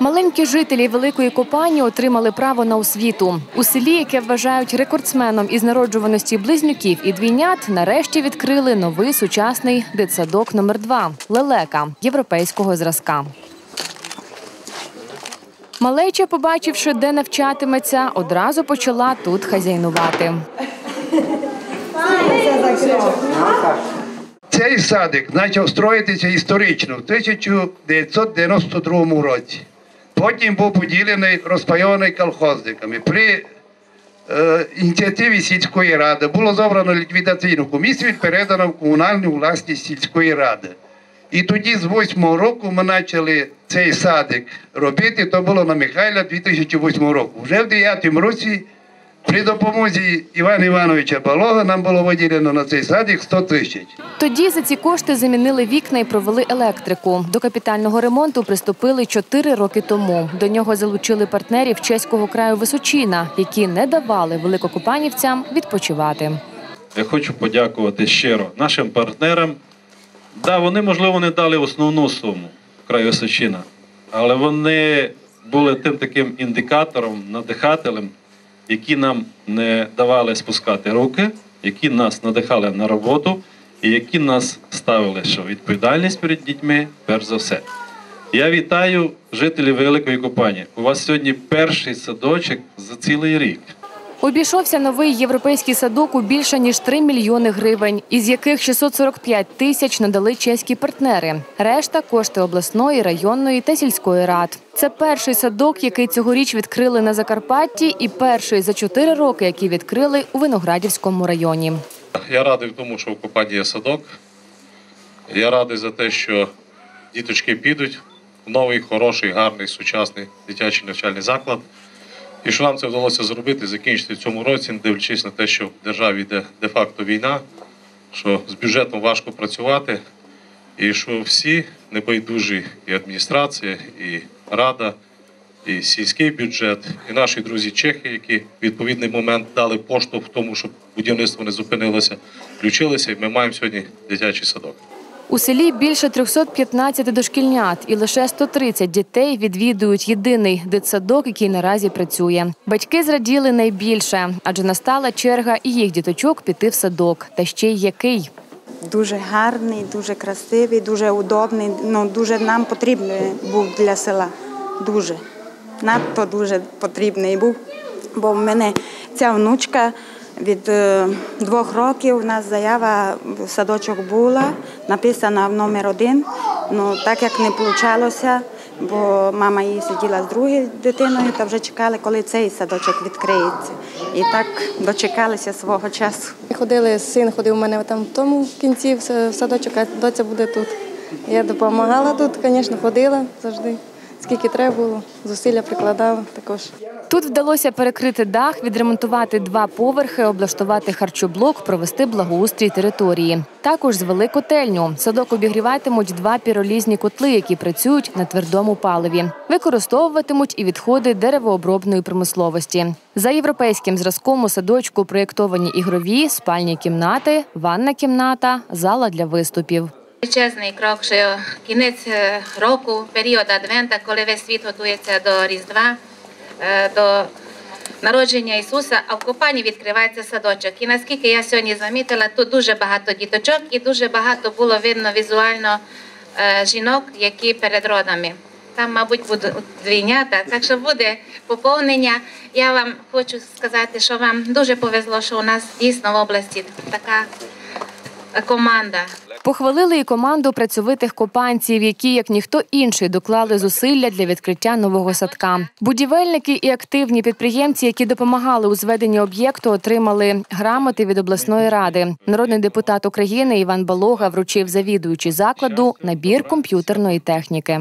Маленькі жителі Великої Копані отримали право на освіту. У селі, яке вважають рекордсменом із народжуваності близнюків і двійнят, нарешті відкрили новий сучасний дитсадок номер 2 лелека європейського зразка. Малеча, побачивши, де навчатиметься, одразу почала тут хазяйнувати. Цей садик почав строїтися історично в 1992 році. Потім був поділений, розпайований колхозниками. При е, ініціативі сільської ради було забрано ліквідаційну комісію і передано в комунальну власність сільської ради. І тоді з 8 року ми почали цей садик робити. То було на Михайла 2008 року. Вже в 9 році при допомозі Івана Івановича Балога нам було виділено на цей садик 100 тисяч. Тоді за ці кошти замінили вікна і провели електрику. До капітального ремонту приступили чотири роки тому. До нього залучили партнерів чеського краю Височина, які не давали великокупанівцям відпочивати. Я хочу подякувати щиро нашим партнерам. Да, вони, можливо, не дали основну суму краю Височина, але вони були тим таким індикатором, надихателем, які нам не давали спускати руки, які нас надихали на роботу і які нас ставили, що відповідальність перед дітьми перш за все. Я вітаю жителів Великої Купані. У вас сьогодні перший садочок за цілий рік. Обійшовся новий європейський садок у більше ніж 3 мільйони гривень, із яких 645 тисяч надали чеські партнери. Решта кошти обласної, районної та сільської рад. Це перший садок, який цьогоріч відкрили на Закарпатті, і перший за 4 роки, який відкрили у Виноградівському районі. Я радий тому, що в Копаді є садок. Я радий за те, що діточки підуть в новий, хороший, гарний, сучасний дитячий навчальний заклад. І що нам це вдалося зробити, закінчити в цьому році, дивлячись на те, що в державі йде де-факто війна, що з бюджетом важко працювати, і що всі небайдужі і адміністрація, і рада, і сільський бюджет, і наші друзі чехи, які в відповідний момент дали поштовх в тому, щоб будівництво не зупинилося, включилися, і ми маємо сьогодні дитячий садок. У селі більше 315 дошкільнят, і лише 130 дітей відвідують єдиний дитсадок, який наразі працює. Батьки зраділи найбільше, адже настала черга і їх діточок піти в садок. Та ще й який. Дуже гарний, дуже красивий, дуже удобний. Ну дуже нам потрібний був для села. Дуже надто дуже потрібний був. Бо в мене ця внучка від е, двох років. У нас заява в садочок була написана в номер один. Ну так як не вийшло, бо мама її сиділа з другою дитиною, та вже чекали, коли цей садочок відкриється. І так дочекалися свого часу. Ходили, син ходив у мене там в тому кінці в садочок, а доця буде тут. Я допомагала тут, звісно, ходила завжди. Скільки треба було, зусилля прикладала також. Тут вдалося перекрити дах, відремонтувати два поверхи, облаштувати харчоблок, провести благоустрій території. Також звели котельню. Садок обігріватимуть два піролізні котли, які працюють на твердому паливі. Використовуватимуть і відходи деревообробної промисловості. За європейським зразком у садочку проєктовані ігрові, спальні кімнати, ванна кімната, зала для виступів. Величезний крок, що кінець е, року, період Адвента, коли весь світ готується до Різдва, е, до народження Ісуса, а в Копані відкривається садочок. І наскільки я сьогодні замітила, тут дуже багато діточок і дуже багато було видно візуально е, жінок, які перед родами. Там, мабуть, будуть двійнята, так що буде поповнення. Я вам хочу сказати, що вам дуже повезло, що у нас дійсно в області така команда. Похвалили і команду працьовитих копанців, які, як ніхто інший, доклали зусилля для відкриття нового садка. Будівельники і активні підприємці, які допомагали у зведенні об'єкту, отримали грамоти від обласної ради. Народний депутат України Іван Балога вручив завідуючий закладу набір комп'ютерної техніки.